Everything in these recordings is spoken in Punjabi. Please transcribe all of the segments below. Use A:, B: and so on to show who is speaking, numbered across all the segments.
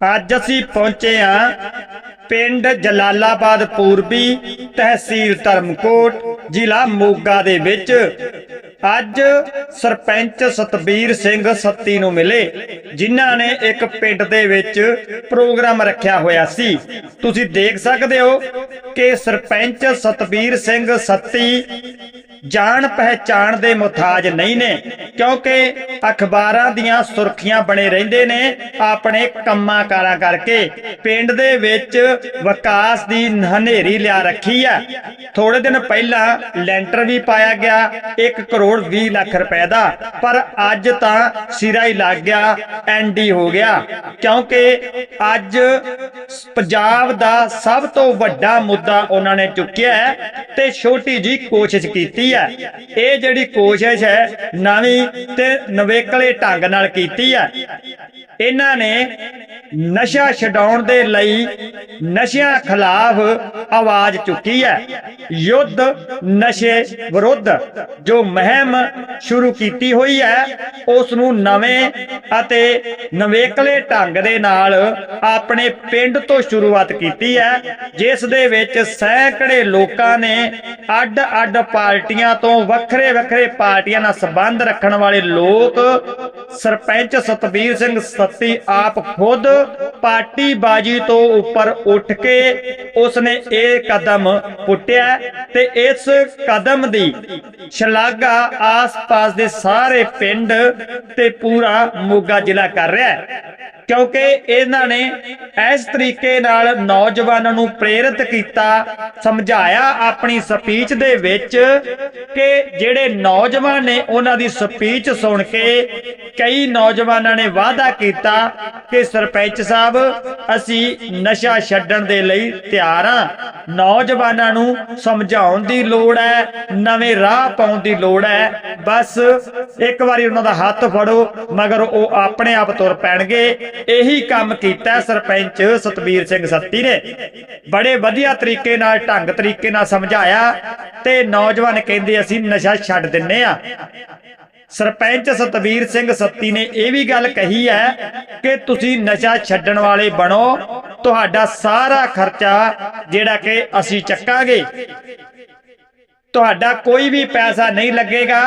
A: ਅੱਜ ਅਸੀਂ ਪਹੁੰਚੇ ਹਾਂ ਪਿੰਡ ਜਲਾਲਾਬਾਦ ਪੂਰਬੀ ਤਹਿਸੀਲ ਧਰਮਕੋਟ, ਜ਼ਿਲ੍ਹਾ ਮੋਗਾ ਦੇ ਵਿੱਚ। ਅੱਜ ਸਰਪੰਚ ਸਤਬੀਰ ਸਿੰਘ ਸੱਤੀ ਨੂੰ ਮਿਲੇ, ਜਿਨ੍ਹਾਂ ਨੇ ਇੱਕ ਪਿੰਡ ਦੇ ਵਿੱਚ ਪ੍ਰੋਗਰਾਮ ਰੱਖਿਆ ਹੋਇਆ ਸੀ। ਤੁਸੀਂ ਦੇਖ ਸਕਦੇ ਹੋ ਕਿ ਸਰਪੰਚ ਸਤਬੀਰ ਸਿੰਘ ਸੱਤੀ ਜਾਣ ਪਹਿਚਾਣ ਦੇ ਮੁਤਾਜ ਨਹੀਂ ਨੇ, ਕਿਉਂਕਿ ਅਖਬਾਰਾਂ ਦੀਆਂ ਸੁਰਖੀਆਂ ਬਣੇ ਰਹਿੰਦੇ ਨੇ ਆਪਣੇ ਕੰਮਾਂ ਕਾਰਾਂ ਕਰਕੇ। ਪਿੰਡ ਦੇ ਵਿੱਚ ਵਿਕਾਸ ਦੀ ਹਨੇਰੀ ਲਿਆ ਰੱਖੀ ਆ ਥੋੜੇ ਦਿਨ ਪਹਿਲਾਂ ਲੈਂਟਰ ਵੀ ਪਾਇਆ ਗਿਆ 1 ਕਰੋੜ 20 ਲੱਖ ਰੁਪਏ ਦਾ, ਪਰ ਅੱਜ ਤਾਂ ਸਿਰਾ ਹੀ ਲੱਗ ਗਿਆ ਐਨਡੀ ਹੋ ਗਿਆ। ਕਿਉਂਕਿ ਅੱਜ ਪੰਜਾਬ ਦਾ ਸਭ ਤੋਂ ਵੱਡਾ ਮੁੱਦਾ ਉਹਨਾਂ ਨੇ ਚੁੱਕਿਆ ਹੈ ਤੇ ਛੋਟੀ ਜੀ ਕੋਸ਼ਿਸ਼ ਕੀਤੀ ਹੈ। ਇਹ ਜਿਹੜੀ ਕੋਸ਼ਿਸ਼ ਹੈ ਨਵੀਂ ਤੇ ਨਵੇਕਲੇ ਢੰਗ ਨਾਲ ਕੀਤੀ ਹੈ। ਇਹਨਾਂ ਨੇ ਨਸ਼ਾ ਛਡਾਉਣ ਦੇ ਲਈ ਨਸ਼ਿਆਂ ਖਿਲਾਫ ਆਵਾਜ਼ ਚੁੱਕੀ ਹੈ। ਯੁੱਧ ਨਸ਼ੇ ਵਿਰੁੱਧ ਜੋ ਮਹਿੰਮ ਸ਼ੁਰੂ ਕੀਤੀ ਹੋਈ ਹੈ ਉਸ ਨੂੰ ਨਵੇਂ ਅਤੇ ਨਵੇਕਲੇ ਢੰਗ ਦੇ ਨਾਲ ਆਪਣੇ ਪਿੰਡ ਤੋਂ ਸ਼ੁਰੂਆਤ ਕੀਤੀ ਹੈ, ਜਿਸ ਦੇ ਵਿੱਚ ਸੈਂਕੜੇ ਲੋਕਾਂ ਨੇ ਅੱਡ-ਅੱਡ ਪਾਰਟੀਆਂ ਤੋਂ ਵੱਖਰੇ-ਵੱਖਰੇ ਪਾਰਟੀਆਂ ਨਾਲ ਸੰਬੰਧ ਰੱਖਣ ਵਾਲੇ ਲੋਕ ਸਰਪੰਚ ਸਤਬੀਰ ਸਿੰਘ ਸੱਤੀ ਆਪ ਖੁਦ ਪਾਰਟੀ ਬਾਜੀ ਤੋਂ ਉੱਪਰ ਉੱਠ ਕੇ ਉਸਨੇ ਇਹ ਕਦਮ ਪੁੱਟਿਆ ਤੇ ਇਸ ਕਦਮ ਦੀ ਸ਼ਲਾਘਾ ਆਸ-ਪਾਸ ਦੇ ਸਾਰੇ ਪਿੰਡ ਤੇ ਪੂਰਾ ਮੋਗਾ ਜ਼ਿਲ੍ਹਾ ਕਰ ਰਿਹਾ ਹੈ। ਕਿਉਂਕਿ ਇਹਨਾਂ ਨੇ ਇਸ ਤਰੀਕੇ ਨਾਲ ਨੌਜਵਾਨਾਂ ਨੂੰ ਪ੍ਰੇਰਿਤ ਕੀਤਾ, ਸਮਝਾਇਆ ਆਪਣੀ ਸਪੀਚ ਦੇ ਵਿੱਚ ਕਿ ਜਿਹੜੇ ਨੌਜਵਾਨ ਨੇ ਉਹਨਾਂ ਦੀ ਸਪੀਚ ਸੁਣ ਕੇ ਕਈ ਨੌਜਵਾਨਾਂ ਨੇ ਵਾਅਦਾ ਕੀਤਾ ਕਿ ਸਰਪੰਚ ਸਾਹਿਬ ਅਸੀਂ ਨਸ਼ਾ ਛੱਡਣ ਦੇ ਲਈ ਤਿਆਰ ਹਾਂ। ਨੌਜਵਾਨਾਂ ਨੂੰ ਸਮਝਾਉਣ ਦੀ ਲੋੜ ਹੈ, ਨਵੇਂ ਰਾਹ ਪਾਉਣ ਦੀ ਲੋੜ ਹੈ। ਬਸ ਇੱਕ ਵਾਰੀ ਉਹਨਾਂ ਦਾ ਹੱਥ ਫੜੋ, ਮਗਰ ਉਹ ਆਪਣੇ ਆਪ ਤੁਰ ਪੈਣਗੇ। ਇਹੀ ਕੰਮ ਕੀਤਾ ਸਰਪੰਚ ਸਤਬੀਰ ਸਿੰਘ ਸੱਤੀ ਨੇ। ਬੜੇ ਵਧੀਆ ਤਰੀਕੇ ਨਾਲ, ਢੰਗ ਤਰੀਕੇ ਨਾਲ ਸਮਝਾਇਆ ਤੇ ਨੌਜਵਾਨ ਕਹਿੰਦੇ, ਅਸੀਂ ਨਸ਼ਾ ਛੱਡ ਦਿੰਨੇ ਆ। ਸਰਪੰਚ ਸਤਵੀਰ ਸਿੰਘ ਸੱਤੀ ਨੇ ਇਹ ਵੀ ਗੱਲ ਕਹੀ ਹੈ ਕਿ ਤੁਸੀਂ ਨਸ਼ਾ ਛੱਡਣ ਵਾਲੇ ਬਣੋ, ਤੁਹਾਡਾ ਸਾਰਾ ਖਰਚਾ ਜਿਹੜਾ ਕਿ ਅਸੀਂ ਚੱਕਾਂਗੇ। ਤੁਹਾਡਾ ਕੋਈ ਵੀ ਪੈਸਾ ਨਹੀਂ ਲੱਗੇਗਾ।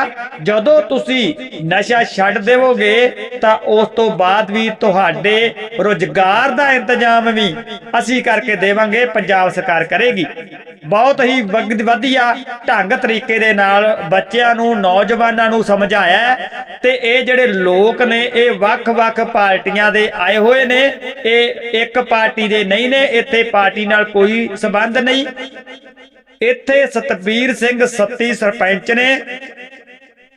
A: ਜਦੋਂ ਤੁਸੀਂ ਨਸ਼ਾ ਛੱਡ ਦੇਵੋਗੇ, ਤਾਂ ਉਸ ਤੋਂ ਬਾਅਦ ਵੀ ਤੁਹਾਡੇ ਰੋਜ਼ਗਾਰ ਦਾ ਇੰਤਜ਼ਾਮ ਵੀ ਅਸੀਂ ਕਰਕੇ ਦੇਵਾਂਗੇ, ਪੰਜਾਬ ਸਰਕਾਰ ਕਰੇਗੀ। ਬਹੁਤ ਹੀ ਵਧੀਆ ਢੰਗ ਤਰੀਕੇ ਦੇ ਨਾਲ ਬੱਚਿਆਂ ਨੂੰ, ਨੌਜਵਾਨਾਂ ਨੂੰ ਸਮਝਾਇਆ ਤੇ ਇਹ ਜਿਹੜੇ ਲੋਕ ਨੇ, ਇਹ ਵੱਖ-ਵੱਖ ਪਾਰਟੀਆਂ ਦੇ ਆਏ ਹੋਏ ਨੇ। ਇਹ ਇੱਕ ਪਾਰਟੀ ਦੇ ਨਹੀਂ ਨੇ, ਇੱਥੇ ਪਾਰਟੀ ਨਾਲ ਕੋਈ ਸਬੰਧ ਨਹੀਂ। ਇੱਥੇ ਸਤਬੀਰ ਸਿੰਘ ਸੱਤੀ ਸਰਪੰਚ ਨੇ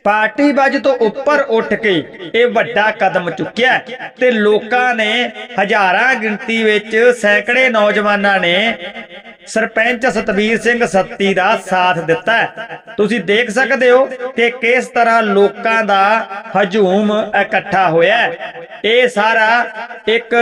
A: ਪਾਰਟੀ ਵੱਜ ਤੋਂ ਉੱਪਰ ਉੱਠ ਕੇ ਇਹ ਵੱਡਾ ਕਦਮ ਚੁੱਕਿਆ ਤੇ ਲੋਕਾਂ ਨੇ ਹਜ਼ਾਰਾਂ ਗਿਣਤੀ ਵਿੱਚ ਸੈਂਕੜੇ ਨੌਜਵਾਨਾਂ ਨੇ ਸਰਪੰਚ ਸਤਵੀਰ ਸਿੰਘ ਸੱਤੀ ਦਾ ਸਾਥ ਦਿੱਤਾ ਤੁਸੀਂ ਦੇਖ ਸਕਦੇ ਹੋ ਕਿ ਕਿਸ ਤਰ੍ਹਾਂ ਲੋਕਾਂ ਦਾ ਹਜੂਮ ਇਕੱਠਾ ਹੋਇਆ ਇਹ ਸਾਰਾ ਇੱਕ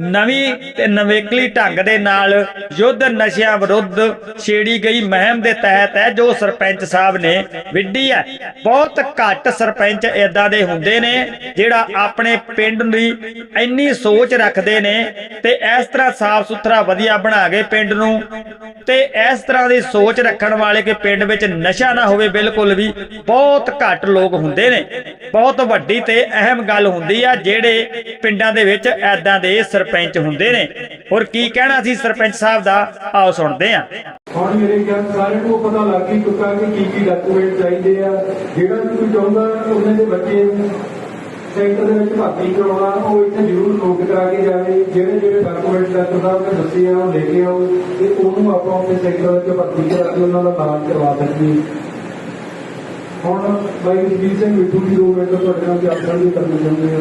A: ਨਵੀਂ ਤੇ ਨਵੇਕਲੀ ਢੰਗ ਦੇ ਨਾਲ ਯੁੱਧ ਨਸ਼ਿਆਂ ਵਿਰੁੱਧ ਛੇੜੀ ਗਈ ਮਹਿੰਮ ਦੇ ਤਹਿਤ ਹੈ, ਜੋ ਸਰਪੰਚ ਸਾਹਿਬ ਨੇ ਵਿੱਢੀ ਹੈ। ਬਹੁਤ ਘੱਟ ਸਰਪੰਚ ਇਦਾਂ ਦੇ ਹੁੰਦੇ ਨੇ, ਜਿਹੜਾ ਆਪਣੇ ਪਿੰਡ ਦੀ ਇੰਨੀ ਸੋਚ ਰੱਖਦੇ ਨੇ ਤੇ ਇਸ ਤਰ੍ਹਾਂ ਸਾਫ਼ ਸੁਥਰਾ ਵਧੀਆ ਬਣਾ ਕੇ ਪਿੰਡ ਨੂੰ ਤੇ ਇਸ ਤਰ੍ਹਾਂ ਦੀ ਸੋਚ ਰੱਖਣ ਵਾਲੇ ਕਿ ਪਿੰਡ ਵਿੱਚ ਨਸ਼ਾ ਨਾ ਹੋਵੇ ਬਿਲਕੁਲ ਵੀ, ਬਹੁਤ ਘੱਟ ਲੋਕ ਹੁੰਦੇ ਨੇ। ਬਹੁਤ ਵੱਡੀ ਤੇ ਅਹਿਮ ਗੱਲ ਹੁੰਦੀ ਆ, ਜਿਹੜੇ ਪਿੰਡਾਂ ਦੇ ਵਿੱਚ ਐਦਾਂ ਦੇ ਸਰਪੰਚ ਹੁੰਦੇ ਨੇ। ਹੋਰ ਕੀ ਕਹਿਣਾ ਸੀ ਸਰਪੰਚ ਸਾਹਿਬ ਦਾ? ਆਓ ਸੁਣਦੇ ਆ
B: ਹੁਣ ਮੇਰੇ ਖਿਆਲ ਸਾਰਿਆਂ ਨੂੰ ਪਤਾ ਲੱਗ ਚੁੱਕਾ ਕਿ ਕੀ ਕੀ ਡਾਕੂਮੈਂਟ ਚਾਹੀਦੇ ਆ। ਜਿਹੜਾ ਵੀ ਕੋਈ ਚਾਹੁੰਦਾ ਉਹਨਾਂ ਦੇ ਬੱਚੇ ਸੈਂਟਰ ਦੇ ਵਿੱਚ ਭਰਤੀ ਕਰਾਉਣਾ, ਉਹ ਇੱਥੇ ਜ਼ਰੂਰ ਨੋਟ ਕਰਾ ਕੇ ਜਾਵੇ। ਜਿਹੜੇ ਜਿਹੜੇ ਡਾਕੂਮੈਂਟ ਡਾਕਟਰ ਸਾਹਿਬ ਨੇ ਦੱਸੇ ਆ ਉਹ ਲੈ ਕੇ ਆਓ ਤੇ ਉਹਨੂੰ ਆਪਾਂ ਆਪਣੇ ਸੈਂਟਰ ਵਿੱਚ ਭਰਤੀ ਕਰਾ ਕੇ ਉਹਨਾਂ ਦਾ ਇਲਾਜ ਕਰਵਾ ਸਕੀਏ। ਹੁਣ ਬਾਈ ਜੀ ਸਿੰਘ ਮਿੱਠੂ ਜੀ, ਦੋ ਮਿੰਟ ਤੁਹਾਡੇ ਨਾਲ ਜਾਣਕਾਰੀ ਕਰਨੀ ਚਾਹੁੰਦੇ ਆ।